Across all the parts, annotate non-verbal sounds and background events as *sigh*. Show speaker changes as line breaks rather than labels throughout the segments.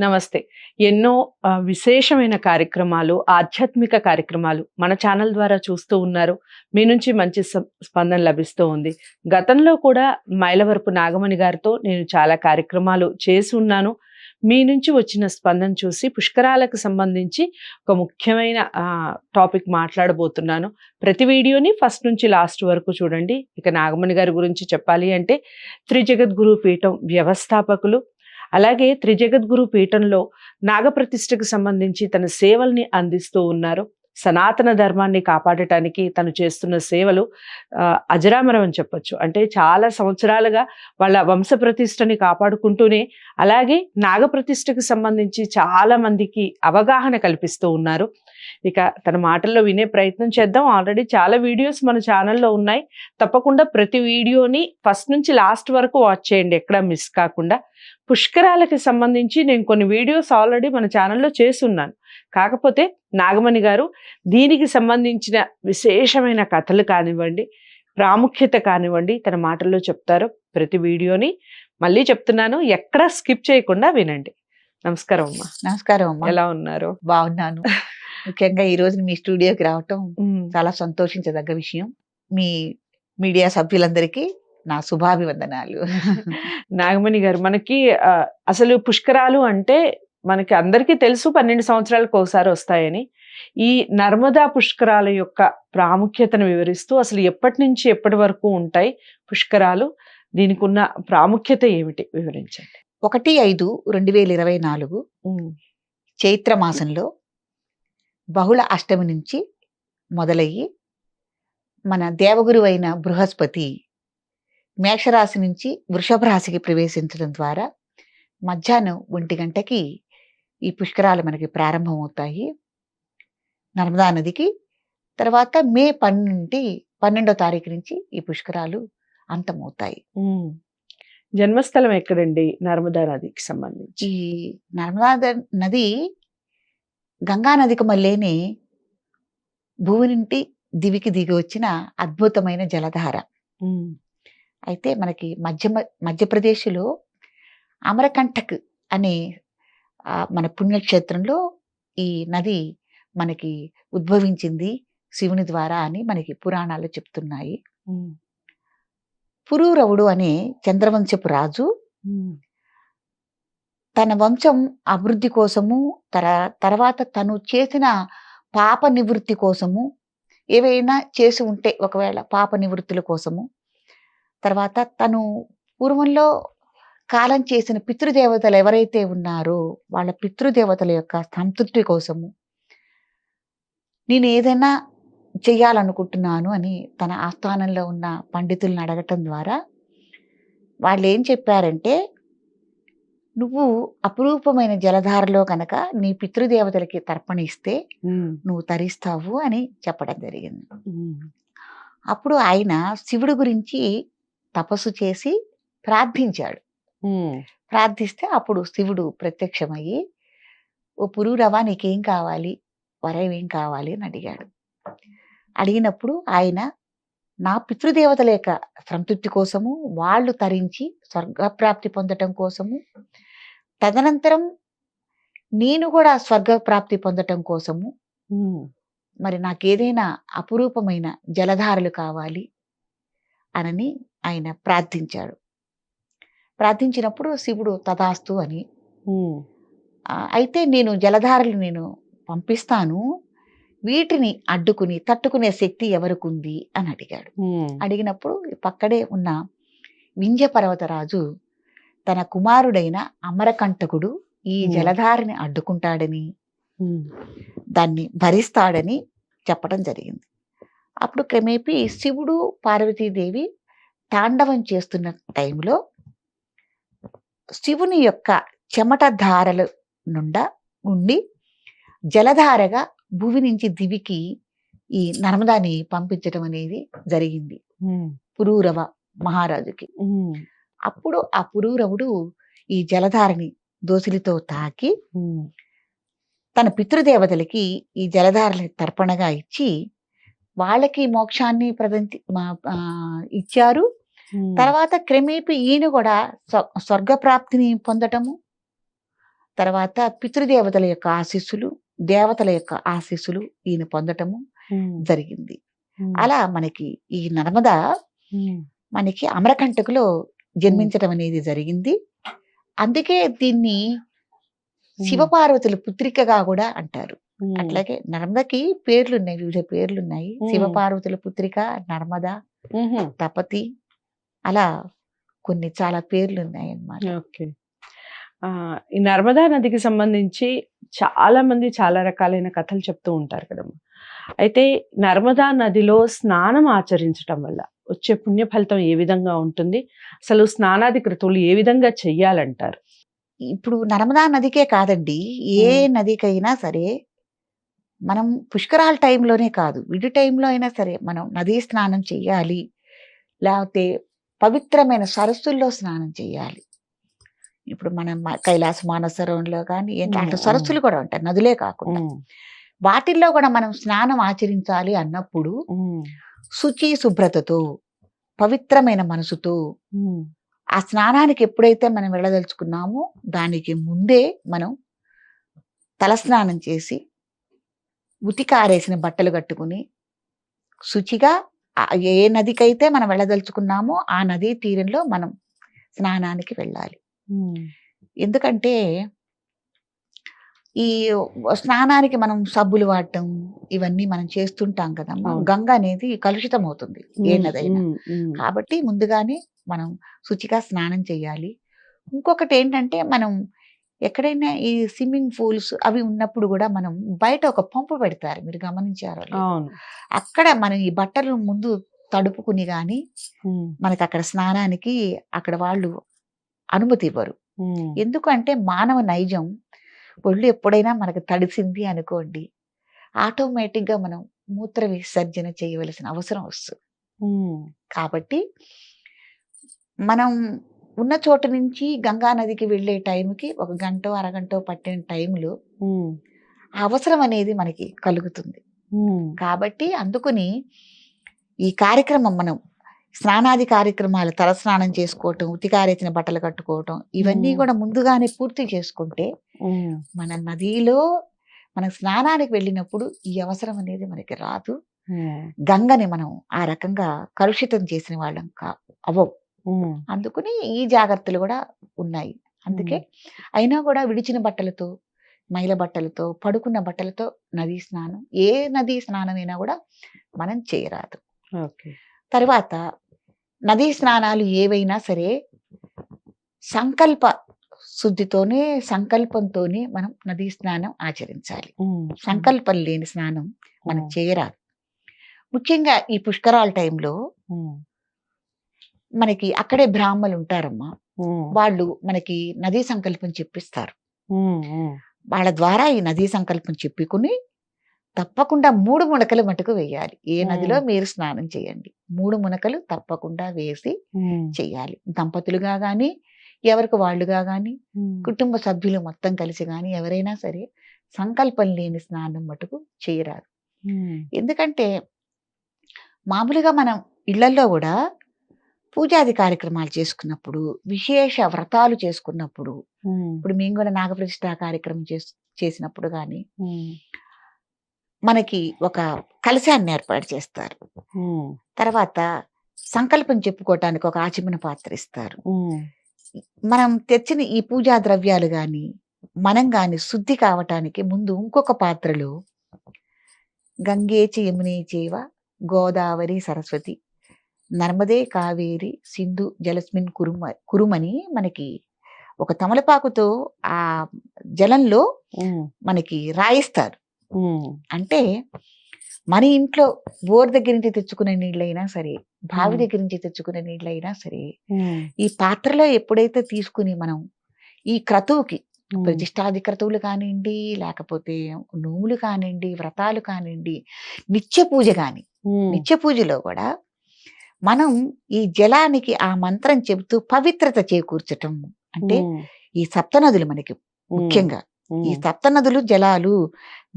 నమస్తే. ఎన్నో విశేషమైన కార్యక్రమాలు ఆధ్యాత్మిక కార్యక్రమాలు మన ఛానల్ ద్వారా చూస్తూ ఉన్నారు. మీ నుంచి మంచి సం- స్పందన లభిస్తూ ఉంది. గతంలో కూడా మైలవరపు నాగమణి గారితో నేను చాలా కార్యక్రమాలు చేసి ఉన్నాను. మీ నుంచి వచ్చిన స్పందన చూసి పుష్కరాలకు సంబంధించి ఒక ముఖ్యమైన టాపిక్ మాట్లాడబోతున్నాను. ప్రతి వీడియోని ఫస్ట్ నుంచి లాస్ట్ వరకు చూడండి. ఇక నాగమణి గారి గురించి చెప్పాలి అంటే త్రిజగద్గురు పీఠం వ్యవస్థాపకులు అలాగే త్రిజగద్గురు పీఠంలో నాగప్రతిష్ఠకు సంబంధించి తన సేవల్ని అందిస్తూ ఉన్నారు. సనాతన ధర్మాన్ని కాపాడటానికి తను చేస్తున్న సేవలు అజరామరం అని చెప్పొచ్చు. అంటే చాలా సంవత్సరాలుగా వాళ్ళ వంశ ప్రతిష్టని కాపాడుకుంటూనే అలాగే నాగప్రతిష్ఠకు సంబంధించి చాలా మందికి అవగాహన కల్పిస్తూ ఉన్నారు. ఇక తన మాటల్లో వినే ప్రయత్నం చేద్దాం. ఆల్రెడీ చాలా వీడియోస్ మన ఛానల్లో ఉన్నాయి. తప్పకుండా ప్రతి వీడియోని ఫస్ట్ నుంచి లాస్ట్ వరకు వాచ్ చేయండి. ఎక్కడ మిస్ కాకుండా. పుష్కరాలకి సంబంధించి నేను కొన్ని వీడియోస్ ఆల్రెడీ మన ఛానల్లో చేస్తున్నాను. కాకపోతే నాగమణి గారు దీనికి సంబంధించిన విశేషమైన కథలు కానివ్వండి ప్రాముఖ్యత కానివ్వండి తన మాటల్లో చెప్తారు ప్రతి వీడియోని. మళ్ళీ చెప్తున్నాను ఎక్కడా స్కిప్ చేయకుండా వినండి. నమస్కారం అమ్మా.
నమస్కారం అమ్మా.
ఎలా ఉన్నారు?
బాగున్నాను. ముఖ్యంగా ఈ రోజు మీ స్టూడియోకి రావటం చాలా సంతోషించదగ్గ విషయం. మీ మీడియా సభ్యులందరికీ నా శుభాభివందనాలు. *laughs*
నాగమణి గారు మనకి అసలు పుష్కరాలు అంటే మనకి అందరికీ తెలుసు పన్నెండు సంవత్సరాలకు ఒకసారి వస్తాయని. ఈ నర్మదా పుష్కరాల యొక్క ప్రాముఖ్యతను వివరిస్తూ అసలు ఎప్పటి నుంచి ఎప్పటి వరకు ఉంటాయి పుష్కరాలు? దీనికి ఉన్న ప్రాముఖ్యత ఏమిటి? వివరించండి.
ఒకటి ఐదు రెండు వేల ఇరవై నాలుగు చైత్ర మాసంలో బహుళ అష్టమి నుంచి మొదలయ్యి మన దేవగురు అయిన బృహస్పతి మేషరాశి నుంచి వృషభ రాశికి ప్రవేశించడం ద్వారా మధ్యాహ్నం ఒంటి గంటకి ఈ పుష్కరాలు మనకి ప్రారంభమవుతాయి. నర్మదా నదికి తర్వాత మే పన్నెండు పన్నెండో తారీఖు నుంచి ఈ పుష్కరాలు అంతమవుతాయి.
జన్మస్థలం ఎక్కడండి? నర్మదా నదికి సంబంధించి.
ఈ నర్మదా నది గంగా నదికి మళ్ళీనే భూమి నుండి దివికి దిగి వచ్చిన అద్భుతమైన జలధార. అయితే మనకి మధ్య మధ్యప్రదేశ్లో అమరకంటక్ అనే మన పుణ్యక్షేత్రంలో ఈ నది మనకి ఉద్భవించింది శివుని ద్వారా అని మనకి పురాణాలు చెప్తున్నాయి. పురూరవుడు అనే చంద్రవంశపు రాజు తన వంశం అభివృద్ధి కోసము తర తర్వాత తను చేసిన పాప నివృత్తి కోసము ఏవైనా చేసి ఉంటే ఒకవేళ పాప నివృత్తుల కోసము తర్వాత తను పూర్వంలో కాలం చేసిన పితృదేవతలు ఎవరైతే ఉన్నారో వాళ్ళ పితృదేవతల యొక్క సంతృప్తి కోసము నేను ఏదైనా చెయ్యాలనుకుంటున్నాను అని తన ఆస్థానంలో ఉన్న పండితులను అడగటం ద్వారా వాళ్ళు ఏం చెప్పారంటే నువ్వు అపురూపమైన జలధారలో కనుక నీ పితృదేవతలకి తర్పణ ఇస్తే నువ్వు తరిస్తావు అని చెప్పడం జరిగింది. అప్పుడు ఆయన శివుడి గురించి తపస్సు చేసి ప్రార్థించాడు. ప్రార్థిస్తే అప్పుడు శివుడు ప్రత్యక్షమయ్యి ఓ పురూరవా నీకేం కావాలి? వరం ఏం కావాలి? అని అడిగాడు. అడిగినప్పుడు ఆయన నా పితృదేవతల యొక్క సంతృప్తి కోసము వాళ్ళు తరించి స్వర్గప్రాప్తి పొందటం కోసము తదనంతరం నేను కూడా స్వర్గప్రాప్తి పొందటం కోసము మరి నాకేదైనా అపురూపమైన జలధారలు కావాలి అనని ఆయన ప్రార్థించాడు. ప్రార్థించినప్పుడు శివుడు తదాస్తు అని అయితే నేను జలధారలు నేను పంపిస్తాను. వీటిని అడ్డుకుని తట్టుకునే శక్తి ఎవరికుంది? అని అడిగాడు. అడిగినప్పుడు పక్కడే ఉన్న వింధ్య పర్వతరాజు తన కుమారుడైన అమరకంటకుడు ఈ. జలధారిని అడ్డుకుంటాడని దాన్ని భరిస్తాడని చెప్పడం జరిగింది. అప్పుడు క్రమేపీ శివుడు పార్వతీదేవి తాండవం చేస్తున్న టైంలో శివుని యొక్క చెమట ధారల నుండా ఉండి జలధారగా భూమి నుంచి దివికి ఈ నర్మదాని పంపించడం అనేది జరిగింది. పురూరవ మహారాజుకి. అప్పుడు ఆ పురూరవుడు ఈ జలధారని దోసిలితో తాకి తన పితృదేవతలకి ఈ జలధారని తర్పణగా ఇచ్చి వాళ్ళకి మోక్షాన్ని ప్రదంతి ఇచ్చారు. తర్వాత క్రమేపీ ఈయన కూడా స్వ- స్వర్గప్రాప్తిని పొందటము తర్వాత పితృదేవతల యొక్క ఆశీస్సులు దేవతల యొక్క ఆశీస్సులు ఈయన పొందటము జరిగింది. అలా మనకి ఈ నర్మద మనకి అమరకంటకులో జన్మించడం అనేది జరిగింది. అందుకే దీన్ని శివపార్వతుల పుత్రికగా కూడా అంటారు. అట్లాగే నర్మదకి పేర్లు ఉన్నాయి వివిధ పేర్లు ఉన్నాయి
మ్మ్.
శివపార్వతుల పుత్రిక నర్మద తపతి అలా కొన్ని చాలా పేర్లు ఉన్నాయి అన్నమాట
ఓకే. ఆ, ఈ నర్మదా నదికి సంబంధించి చాలా మంది చాలా రకాలైన కథలు చెప్తూ ఉంటారు కదమ్మా అయితే నర్మదా నదిలో స్నానం ఆచరించటం వల్ల వచ్చే పుణ్య ఫలితం ఏ విధంగా ఉంటుంది? అసలు స్నానాది క్రతువులు ఏ విధంగా చెయ్యాలంటారు?
ఇప్పుడు నర్మదా నదికే కాదండి. ఏ
మ్మ్.
నదికైనా సరే మనం పుష్కరాల టైంలోనే కాదు విడి టైంలో అయినా సరే మనం నదీ స్నానం చెయ్యాలి. లేకపోతే పవిత్రమైన సరస్సుల్లో స్నానం చేయాలి. ఇప్పుడు మనం కైలాస మానసరంలో కానీ ఏంటి? అట్లా
మ్మ్.
సరస్సులు కూడా ఉంటాయి నదులే కాకుండా. వాటిల్లో కూడా మనం స్నానం ఆచరించాలి అన్నప్పుడు శుచి శుభ్రతతో పవిత్రమైన మనసుతో ఆ స్నానానికి ఎప్పుడైతే మనం వెళ్ళదలుచుకున్నామో దానికి ముందే మనం తలస్నానం చేసి ఉతికారేసిన బట్టలు కట్టుకుని శుచిగా ఏ నదికైతే మనం వెళ్ళదలుచుకున్నామో ఆ నదీ తీరంలో మనం స్నానానికి వెళ్ళాలి. ఎందుకంటే ఈ స్నానానికి మనం సబ్బులు వాడటం ఇవన్నీ మనం చేస్తుంటాం కదమ్మా
అవును.
గంగ అనేది కలుషితం అవుతుంది ఏ నదైనా. కాబట్టి ముందుగానే మనం శుచిగా స్నానం చేయాలి. ఇంకొకటి ఏంటంటే మనం ఎక్కడైనా ఈ స్విమ్మింగ్ పూల్స్ అవి ఉన్నప్పుడు కూడా మనం బయట ఒక పంపు పెడతారు. మీరు గమనించారో అక్కడ మనం ఈ బట్టలు ముందు తడుపుకుని కానీ మనకి అక్కడ స్నానానికి అక్కడ వాళ్ళు అనుమతి ఇవ్వరు. ఎందుకంటే మానవ నైజం ఒళ్ళు ఎప్పుడైనా మనకు తడిసింది అనుకోండి ఆటోమేటిక్గా మనం మూత్ర విసర్జన చేయవలసిన అవసరం వస్తుంది. కాబట్టి మనం ఉన్న చోటు నుంచి గంగా నదికి వెళ్ళే టైంకి ఒక గంట అరగంట పట్టిన టైంలో అవసరం అనేది మనకి కలుగుతుంది. కాబట్టి అందుకుని ఈ కార్యక్రమం మనం స్నానాది కార్యక్రమాలు తలస్నానం చేసుకోవటం ఉతికారేసిన బట్టలు కట్టుకోవటం ఇవన్నీ. కూడా ముందుగానే పూర్తి చేసుకుంటే మన నదిలో మన స్నానానికి వెళ్ళినప్పుడు ఈ అవసరం అనేది మనకి రాదు. గంగని మనం ఆ రకంగా కలుషితం చేసిన వాళ్ళం కా అవ్వం.
ఉమ్,
అందుకని ఈ జాగ్రత్తలు కూడా ఉన్నాయి. అందుకే అయినా కూడా విడిచిన బట్టలతో మైల బట్టలతో పడుకున్న బట్టలతో నదీ స్నానం ఏ నదీ స్నానమైనా కూడా మనం చేయరాదు. తర్వాత నదీ స్నానాలు ఏవైనా సరే సంకల్ప శుద్ధితోనే సంకల్పంతోనే మనం నదీ స్నానం ఆచరించాలి. సంకల్పం లేని స్నానం మనం చేయరాదు. ముఖ్యంగా ఈ పుష్కరాల టైంలో మనకి అక్కడే బ్రాహ్మలు ఉంటారమ్మా వాళ్ళు మనకి నదీ సంకల్పం చెప్పిస్తారు. వాళ్ళ ద్వారా ఈ నదీ సంకల్పం చెప్పుకుని తప్పకుండా మూడు మునకలు మటుకు వేయాలి. ఏ నదిలో. మీరు స్నానం చేయండి. మూడు మునకలు తప్పకుండా వేసి చేయాలి. దంపతులుగా కానీ ఎవరికి వాళ్ళుగా
ఉమ్,
కుటుంబ సభ్యులు మొత్తం కలిసి కానీ ఎవరైనా సరే సంకల్పం లేని స్నానం మటుకు చేయరాదు. ఎందుకంటే మామూలుగా మనం ఇళ్ళలో కూడా పూజాది కార్యక్రమాలు చేసుకున్నప్పుడు విశేష వ్రతాలు చేసుకున్నప్పుడు ఇప్పుడు మేము కూడా నాగప్రతిష్ఠ కార్యక్రమం చేస్ చేసినప్పుడు కానీ మనకి ఒక కలశాన్ని ఏర్పాటు చేస్తారు. తర్వాత సంకల్పం చెప్పుకోవటానికి ఒక ఆచమన పాత్ర ఇస్తారు. మనం తెచ్చిన ఈ పూజా ద్రవ్యాలు కానీ మనం కానీ శుద్ధి కావటానికి ముందు ఇంకొక పాత్రలో గంగేచి యమునే చేవ గోదావరి సరస్వతి నర్మదే కావేరి సింధు జలస్మిన్ కురుమ కురుమని మనకి ఒక తమలపాకుతో ఆ జలంలో మనకి రాయిస్తారు. అంటే మన ఇంట్లో బోర్ దగ్గర నుంచి తెచ్చుకునే నీళ్ళైనా సరే బావి. దగ్గర నుంచి తెచ్చుకునే నీళ్ళైనా సరే ఈ పాత్రలో ఎప్పుడైతే తీసుకుని మనం ఈ క్రతువుకి ప్రతిష్టాది క్రతువులు కానివ్వండి లేకపోతే నోములు కానివ్వండి వ్రతాలు కానివ్వండి నిత్య పూజ కాని నిత్య పూజలో కూడా మనం ఈ జలానికి ఆ మంత్రం చెబుతూ పవిత్రత చేకూర్చటం అంటే ఈ సప్తనదులు మనకి ముఖ్యంగా. ఈ సప్తనదులు జలాలు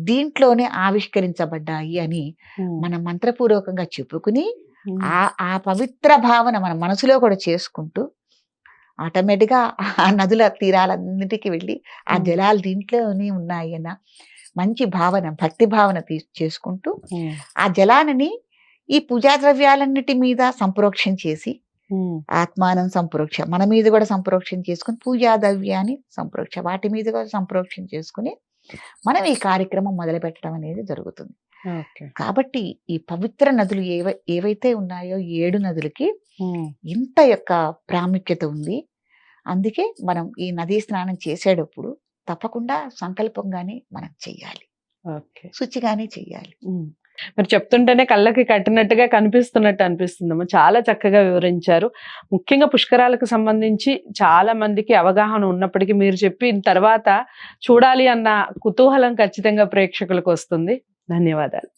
దీంట్లోనే ఆవిష్కరించబడ్డాయి అని మనం మంత్రపూర్వకంగా చెప్పుకుని ఆ ఆ పవిత్ర భావన మన మనసులో కూడా చేసుకుంటూ ఆటోమేటిక్గా ఆ నదుల తీరాలన్నిటికీ వెళ్ళి ఆ. జలాలు దీంట్లోనే ఉన్నాయి అన్న మంచి భావన భక్తి భావన తీ చేసుకుంటూ ఆ జలాలని ఈ పూజా ద్రవ్యాలన్నిటి మీద సంప్రోక్షణ చేసి ఆత్మానం సంప్రోక్ష మన మీద కూడా సంప్రోక్షణ చేసుకుని పూజా ద్రవ్యాన్ని సంప్రోక్ష వాటి మీద కూడా సంప్రోక్షణ చేసుకుని మనం ఈ కార్యక్రమం మొదలు పెట్టడం అనేది జరుగుతుంది. కాబట్టి ఈ పవిత్ర నదులు ఏవై ఏవైతే ఉన్నాయో ఏడు నదులకి ఇంత యొక్క ప్రాముఖ్యత ఉంది. అందుకే మనం ఈ నదీ స్నానం చేసేటప్పుడు తప్పకుండా సంకల్పంగానే మనం చెయ్యాలి.
ఓకే.
శుచిగానే చెయ్యాలి.
మరి చెప్తుంటేనే కళ్ళకి కట్టినట్టుగా కనిపిస్తున్నట్టు అనిపిస్తుందమ్మా చాలా చక్కగా వివరించారు. ముఖ్యంగా పుష్కరాలకు సంబంధించి చాలా మందికి అవగాహన ఉన్నప్పటికీ మీరు చెప్పిన తర్వాత చూడాలి అన్న కుతూహలం ఖచ్చితంగా ప్రేక్షకులకు వస్తుంది. ధన్యవాదాలు.